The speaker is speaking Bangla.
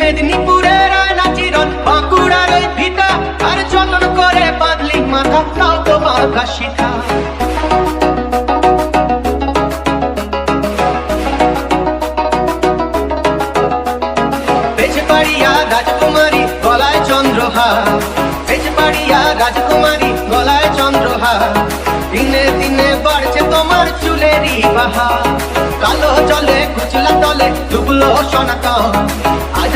মেদিনীপুরের আয়না বাঁকুড়ার ওই ভিটা। আর যতন করে বাঁধলি মাথা, তাও তো মাথা রাজকুমারী গলায় চন্দ্রহার। বেজবাড়িয়া রাজকুমারী গলায় চন্দ্রহার। দিনে দিনে বাড়ছে তোমার চুলেরই বাহা কালো জলে, কুচলা তলে ডুবলো সোনাকা